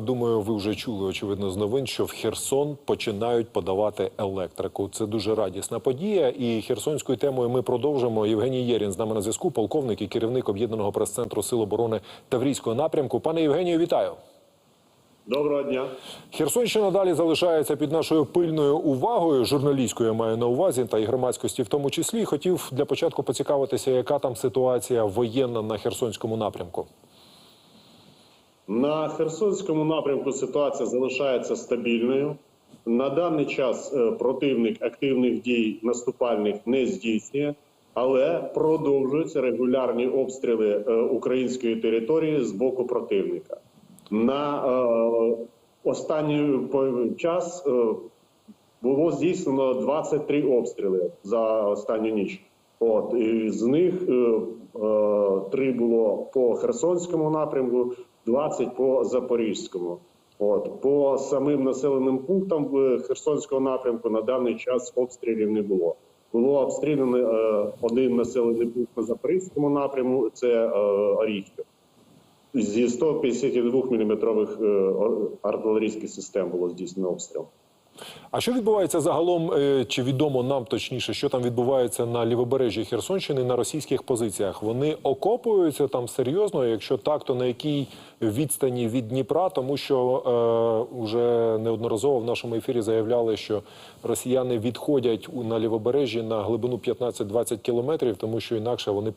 Думаю, ви вже чули очевидно з новин, що в Херсон починають подавати електрику. Це дуже радісна подія. І херсонською темою ми продовжимо. Євгеній Єрін з нами на зв'язку, полковник і керівник об'єднаного прес-центру Сил оборони Таврійського напрямку. Пане Євгенію, вітаю. Доброго дня. Херсонщина далі залишається під нашою пильною увагою. Журналістською я маю на увазі та й громадськості, в тому числі. Хотів для початку поцікавитися, яка там ситуація воєнна на Херсонському напрямку. На Херсонському напрямку ситуація залишається стабільною. На даний час е, противник активних дій наступальних не здійснює, але продовжуються регулярні обстріли е, української території з боку противника. На е, останній час е, було здійснено 23 обстріли за останню ніч. От і з них е, е, три було по Херсонському напрямку, 20 по Запорізькому. От по самим населеним пунктам в Херсонського напрямку на даний час обстрілів не було. Було обстріляно е, один населений пункт на Запорізькому напрямку. Це е, Оріхів. Зі 152 мм артилерійських систем було здійснено обстріл. А що відбувається загалом? е, Чи відомо нам точніше, що там відбувається на лівобережжі Херсонщини на російських позиціях? Вони окопуються там серйозно. Якщо так, то на якій відстані від Дніпра? Тому що е, вже неодноразово в нашому ефірі заявляли, що росіяни відходять на лівобережжі на глибину 15-20 кілометрів, тому що інакше вони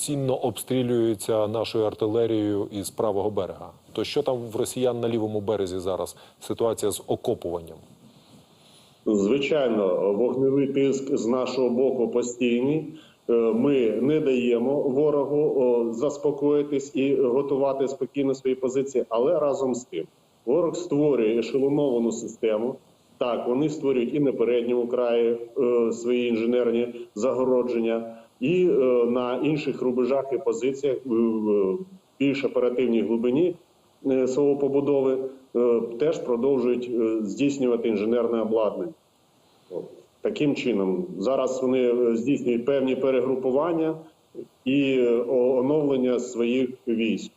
повноцінно обстрілюються нашою артилерією із правого берега. То що там в росіян на лівому березі зараз? Ситуація з окопуванням? Звичайно, вогневий тиск з нашого боку постійний. Е, Ми не даємо ворогу заспокоїтись і готувати спокійно свої позиції, але разом з тим ворог створює ешелоновану систему. Так, вони створюють і на передньому краї е, свої інженерні загородження, і е, на інших рубежах і позиціях е, в більш оперативній глибині е, свого побудови теж продовжують здійснювати інженерне обладнання. Таким чином, зараз вони здійснюють певні перегрупування і оновлення своїх військ.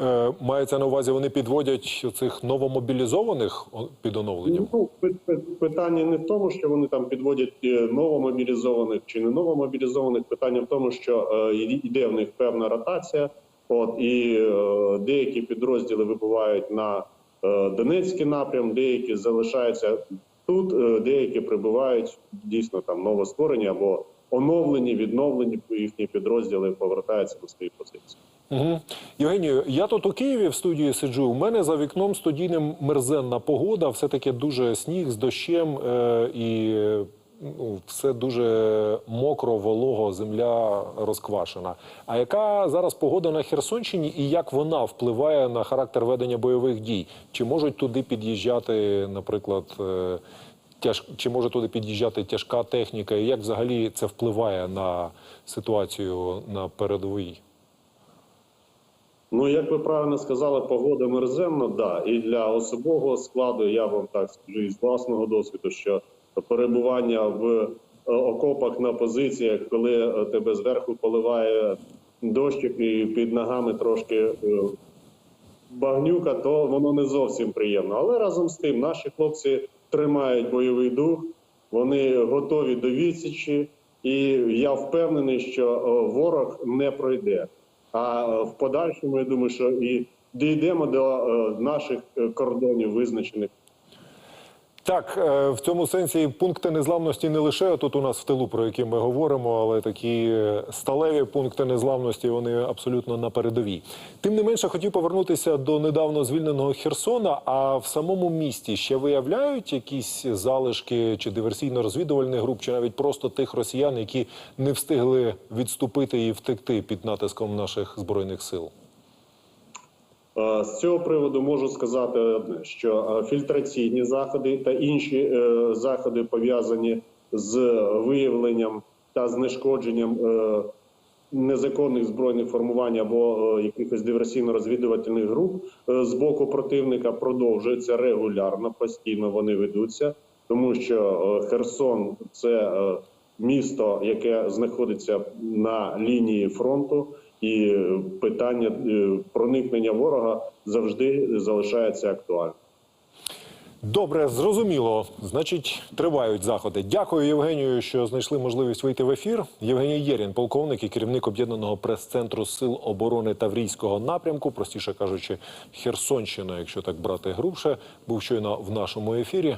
Е, Мається на увазі, вони підводять цих новомобілізованих під оновленням. Ну, пи- пи- питання не в тому, що вони там підводять е, новомобілізованих чи не новомобілізованих. Питання в тому, що е, йде- в них певна ротація. От і деякі підрозділи вибувають на Донецький напрям, деякі залишаються тут, деякі прибувають дійсно там новостворені або оновлені, відновлені їхні підрозділи повертаються на свої позиції. Угу. Євгенію, я тут у Києві в студії сиджу. У мене за вікном студійним мерзенна погода, все таки дуже сніг з дощем е, і ну, все дуже мокро, волого, земля розквашена. А яка зараз погода на Херсонщині і як вона впливає на характер ведення бойових дій? Чи можуть туди під'їжджати, наприклад, е, тяж... чи може туди під'їжджати тяжка техніка? І як взагалі це впливає на ситуацію на передовій? Ну, як ви правильно сказали, погода мерзенна, да. І для особового складу я вам так скажу із власного досвіду, що перебування в е, окопах на позиціях, коли е, тебе зверху поливає дощик і під ногами трошки е, багнюка, то воно не зовсім приємно. Але разом з тим наші хлопці тримають бойовий дух, вони готові до відсічі, і я впевнений, що ворог не пройде. А е, в подальшому я думаю, що і дійдемо до е, наших е, кордонів визначених. Так, е, в цьому сенсі пункти незламності не лише тут у нас в тилу, про які ми говоримо, але такі е, сталеві пункти незламності вони абсолютно на передовій. Тим не менше, хотів повернутися до недавно звільненого Херсона. А в самому місті ще виявляють якісь залишки чи диверсійно-розвідувальних груп, чи навіть просто тих росіян, які не встигли відступити і втекти під натиском наших збройних сил. Е, З цього приводу можу сказати одне, що е, фільтраційні заходи та інші е, заходи пов'язані з виявленням та знешкодженням незаконних збройних формувань або якихось диверсійно-розвідувальних груп з боку противника продовжуються регулярно, постійно вони ведуться, тому що Херсон це місто, яке знаходиться на лінії фронту. І питання е, проникнення ворога завжди залишається актуальним. Добре, зрозуміло. Значить, тривають заходи. Дякую Євгенію, що знайшли можливість вийти в ефір. Євгеній Єрін, полковник і керівник об'єднаного прес-центру Сил оборони Таврійського напрямку, простіше кажучи, Херсонщина, якщо так брати грубше, був щойно в нашому ефірі.